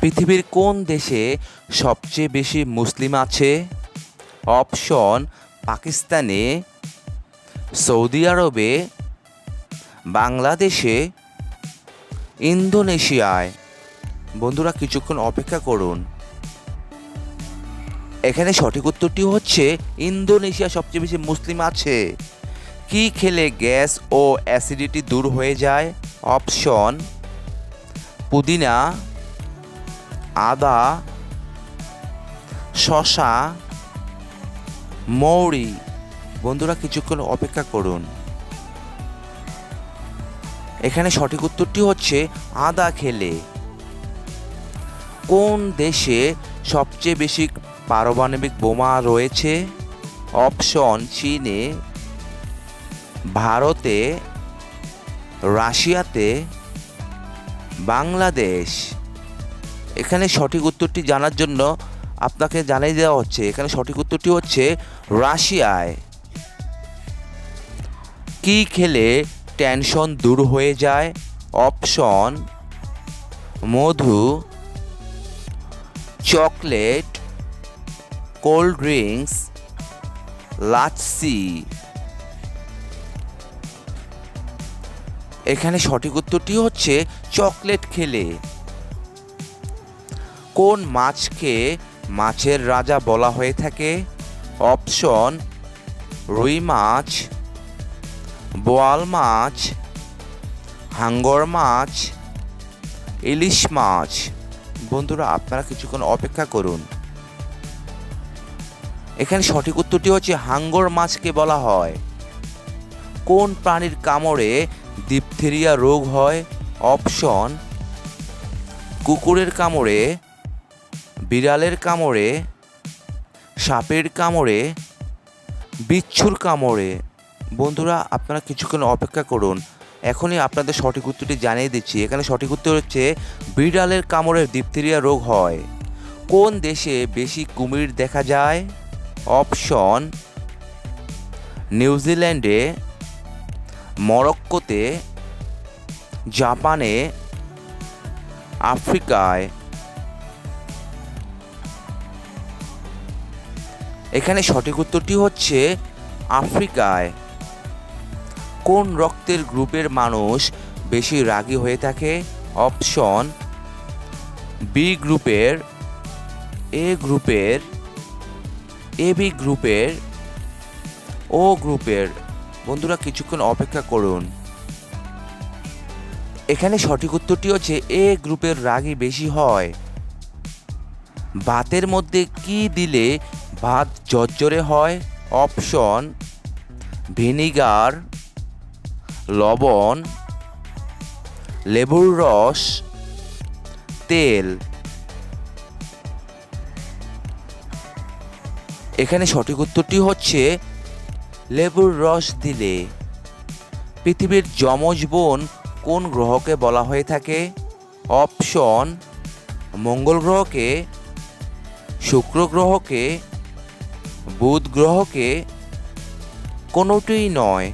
পৃথিবীর কোন দেশে সবচেয়ে বেশি মুসলিম আছে? অপশন, পাকিস্তানে, সৌদি আরবে, বাংলাদেশে, ইন্দোনেশিয়ায়। বন্ধুরা কিছুক্ষণ অপেক্ষা করুন। এখানে সঠিক উত্তরটি হচ্ছে ইন্দোনেশিয়া সবচেয়ে বেশি মুসলিম আছে। কি খেলে গ্যাস ও অ্যাসিডিটি দূর হয়ে যায়? অপশন, পুদিনা আদা শশা মৌরি। বন্ধুরা কিছুক্ষণ অপেক্ষা করুন। এখানে সঠিক উত্তরটি হচ্ছে আদা খেলে। কোন দেশে সবচেয়ে বেশি পারমাণবিক বোমা রয়েছে? অপশন চীনে, ভারতে, রাশিয়াতে, বাংলাদেশ। এখানে সঠিক উত্তরটি জানার জন্য আপনাকে জানিয়ে দেওয়া হচ্ছে। এখানে সঠিক উত্তরটি হচ্ছে রাশিয়ায়। কি খেলে টেনশন দূর হয়ে যায়? অপশন, মধু, চকলেট, কোল্ড ড্রিঙ্কস, লাচ্ছি। এখানে সঠিক উত্তরটি হচ্ছে চকলেট খেলে। কোন মাছকে মাছের রাজা বলা হয়ে থাকে? অপশন, রুই মাছ, বোয়াল মাছ, হাঙ্গর মাছ, ইলিশ মাছ। বন্ধুরা, আপনারা কিছুক্ষণ অপেক্ষা করুন। এখানে সঠিক উত্তরটি হচ্ছে হাঙ্গর মাছকে বলা হয়। কোন প্রাণীর কামড়ে ডিপথেরিয়া রোগ হয়? অপশন, কুকুরের কামড়ে বিড়ালের কামড়ে, সাপের কামড়ে, বিচ্ছুর কামড়ে। বন্ধুরা, আপনারা কিছুক্ষণ অপেক্ষা করুন। এখনই আপনাদের সঠিক উত্তরটি জানিয়ে দিচ্ছি। এখানে সঠিক উত্তর হচ্ছে, বিড়ালের কামড়ের ডিপথেরিয়া রোগ হয়। কোন দেশে বেশি কুমির দেখা যায়? অপশন নিউজিল্যান্ডে মরক্কোতে, জাপানে, আফ্রিকায়। এখানে সঠিক উত্তরটি হচ্ছে আফ্রিকায়। কোন রক্তের গ্রুপের মানুষ বেশি রাগী হয়ে থাকে? অপশন বি গ্রুপের, এ গ্রুপের, এ বি গ্রুপের, ও গ্রুপের। বন্ধুরা কিছুক্ষণ অপেক্ষা করুন। এখানে সঠিক উত্তরটি হচ্ছে এ গ্রুপের রাগই বেশি হয়। ভাতের মধ্যে কি দিলে ভাত জর্জরে হয়, অপশন, ভিনিগার, লবণ, লেবুর রস, তেল। এখানে সঠিক উত্তরটি হচ্ছে লেবুর রস দিলে। পৃথিবীর যমজ বোন কোন গ্রহকে বলা হয়ে থাকে? অপশন, মঙ্গল গ্রহকে, শুক্র গ্রহকে বুধ গ্রহকে কোনোটিই নয়।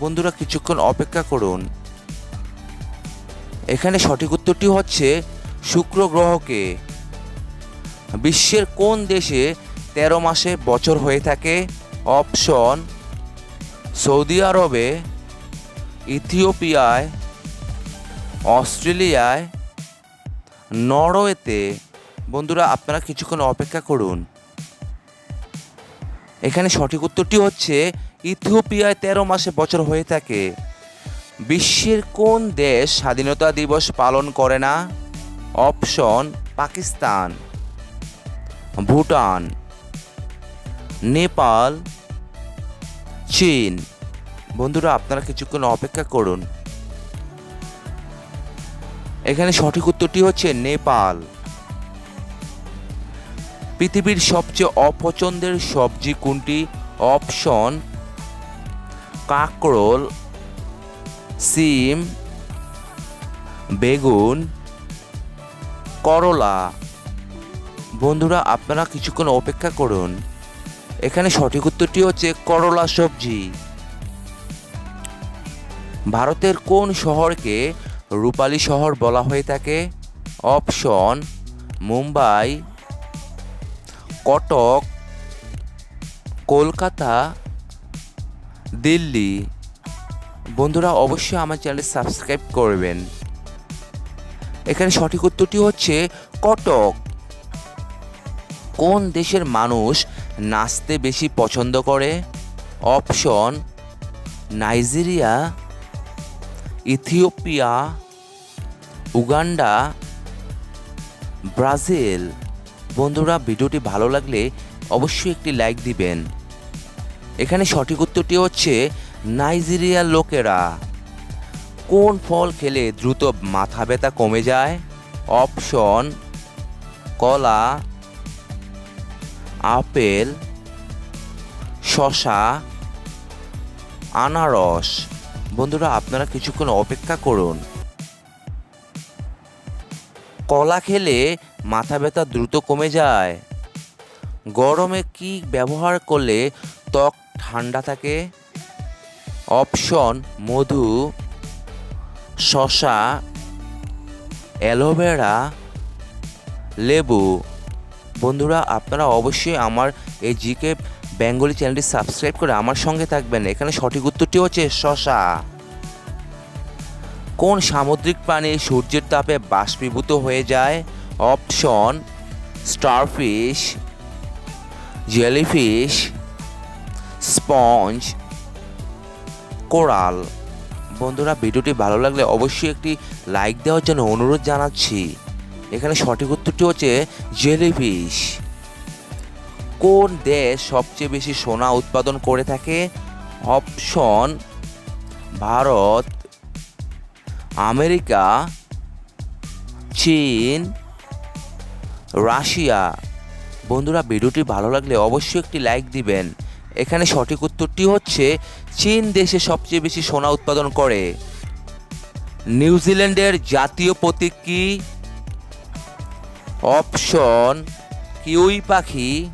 বন্ধুরা কিছুক্ষণ অপেক্ষা করুন। এখানে সঠিক উত্তরটি হচ্ছে শুক্র গ্রহকে। বিশ্বের কোন দেশে তেরো মাসে বছর হয়ে থাকে? অপশন, সৌদি আরবে, ইথিওপিয়ায়, অস্ট্রেলিয়ায়, নরওয়েতে। বন্ধুরা, আপনারা কিছুক্ষণ অপেক্ষা করুন। এখানে সঠিক উত্তরটি হচ্ছে, ইথিওপিয়ায় তেরো মাসে বছর হয়ে থাকে। বিশ্বের কোন দেশ স্বাধীনতা দিবস পালন করে না? অপশন, পাকিস্তান। ভুটান। নেপাল। চীন। বন্ধুরা, আপনারা কিছুক্ষণ অপেক্ষা করুন। এখানে সঠিক উত্তরটি হচ্ছে, নেপাল। পৃথিবীর সবচেয়ে অপছন্দের সবজি কোনটি? অপশন, কাকরোল, সিম, বেগুন, করলা। বন্ধুরা, আপনারা কিছুক্ষণ অপেক্ষা করুন। এখানে সঠিক উত্তরটি হচ্ছে করলা সবজি। ভারতের কোন শহরকে রূপালী শহর বলা হয়ে থাকে? অপশন, মুম্বাই কটক, কলকাতা, দিল্লি। বন্ধুরা অবশ্যই আমার চ্যানেল সাবস্ক্রাইব করবেন। এখানে সঠিক উত্তরটি হচ্ছে কটক। কোন দেশের মানুষ নাচতে বেশি পছন্দ করে? Option, Nigeria, Ethiopia, Uganda, Brazil. বন্ধুরা, ভিডিওটি ভালো লাগলে অবশ্যই একটি লাইক দিবেন। এখানে সঠিক উত্তরটি হচ্ছে নাইজেরিয়ার লোকেরা। কোন ফল খেলে দ্রুত মাথা ব্যথা কমে যায়? অপশন, কলা, আপেল শশা আনারস। বন্ধুরা, আপনারা কিছুক্ষণ অপেক্ষা করুন। কলা খেলে মাথা ব্যথা দ্রুত কমে যায়। গরমে কি ব্যবহার করলে ত্বক ঠান্ডা থাকে? অপশন, মধু শশা অ্যালোভেরা, লেবু। বন্ধুরা, আপনারা অবশ্যই আমার এই জিকে বেঙ্গলি চ্যানেলটি সাবস্ক্রাইব করে আমার সঙ্গে থাকবেন। এখানে সঠিক উত্তরটি হচ্ছে শশা কোন সামুদ্রিক প্রাণী সূর্যের তাপে বাষ্পীভূত হয়ে যায়? Option, starfish, jellyfish, sponge, coral. বন্ধুরা, ভিডিওটি ভালো লাগলে অবশ্যই একটি লাইক দেওয়ার জন্য অনুরোধ জানাচ্ছি। এখানে সঠিক উত্তরটি হচ্ছে জেলিফিশ। কোন দেশ সবচেয়ে বেশি সোনা উৎপাদন করে থাকে? অপশন, ভারত। আমেরিকা, চীন, রাশিয়া। বন্ধুরা, ভিডিওটি ভালো লাগলে অবশ্যই একটি লাইক দিবেন। এখানে সঠিক উত্তরটি হচ্ছে, চীন দেশে সবচেয়ে বেশি সোনা উৎপাদন করে। নিউজিল্যান্ডের জাতীয় প্রতীক কি? অপশন, কিউই পাখি,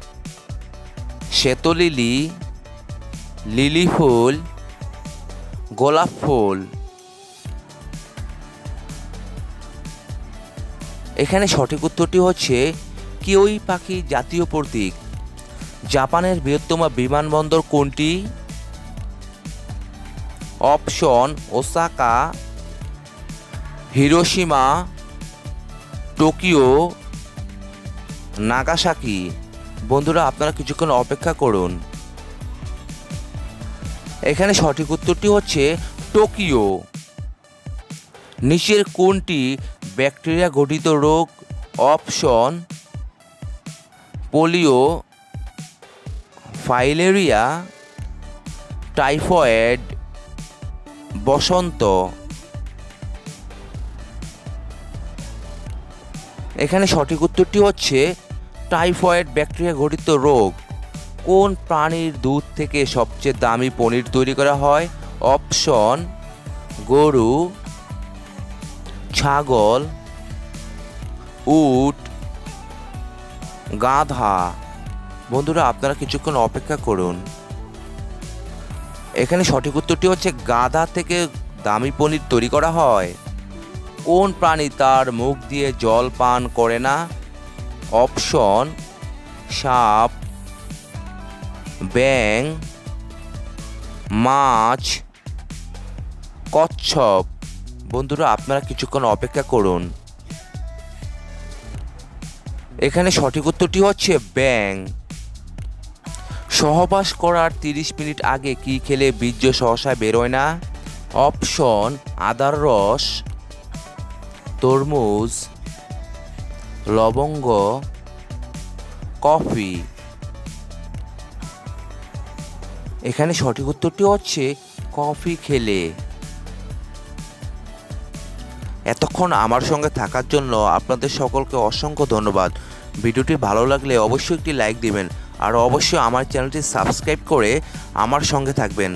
শ্বেতলিলি, লিলি ফুল, গোলাপ ফুল। এখানে সঠিক উত্তরটি হচ্ছে কিউই পাখি জাতীয় প্রতীক। জাপানের বৃহত্তম বিমানবন্দর কোনটি? Option, Osaka, Hiroshima, Tokyo, Nagasaki. বন্ধুরা, আপনারা কিছুক্ষণ অপেক্ষা করুন। এখানে সঠিক উত্তরটি হচ্ছে টোকিও। নিচের কোনটি ব্যাকটেরিয়া গঠিত রোগ অপশন পোলিও, ফাইলেরিয়া, টাইফয়েড, বসন্ত। এখানে সঠিক উত্তরটি হচ্ছে টাইফয়েড ব্যাকটেরিয়া ঘটিত রোগ। কোন প্রাণীর দুধ থেকে সবচেয়ে দামি পনির তৈরি করা হয়? অপশন, গরু। ছাগল, উট, গাধা। বন্ধুরা, আপনারা কিছুক্ষণ অপেক্ষা করুন। এখানে সঠিক উত্তরটি হচ্ছে, গাধা থেকে দামি পনির তৈরি করা হয়। কোন প্রাণী তার মুখ দিয়ে জল পান করে না? অপশন, সাপ ব্যাং মাছ, কচ্ছপ। বন্ধুরা, আপনারা কিছুক্ষণ অপেক্ষা করুন। এখানে সঠিক উত্তরটি হচ্ছে ব্যাং। সহবাস করার তিরিশ মিনিট আগে কি খেলে বীর্য সহসা বেরোয় না? অপশন, আদার রস, তরমুজ, লবঙ্গ, কফি। এখানে সঠিক উত্তরটি হচ্ছে কফি খেলে। এতক্ষণ আমার সঙ্গে থাকার জন্য আপনাদের সকলকে অসংখ্য ধন্যবাদ। ভিডিওটি ভালো লাগলে অবশ্যই একটি লাইক দিবেন, আর অবশ্যই আমার চ্যানেলটি সাবস্ক্রাইব করে আমার সঙ্গে থাকবেন।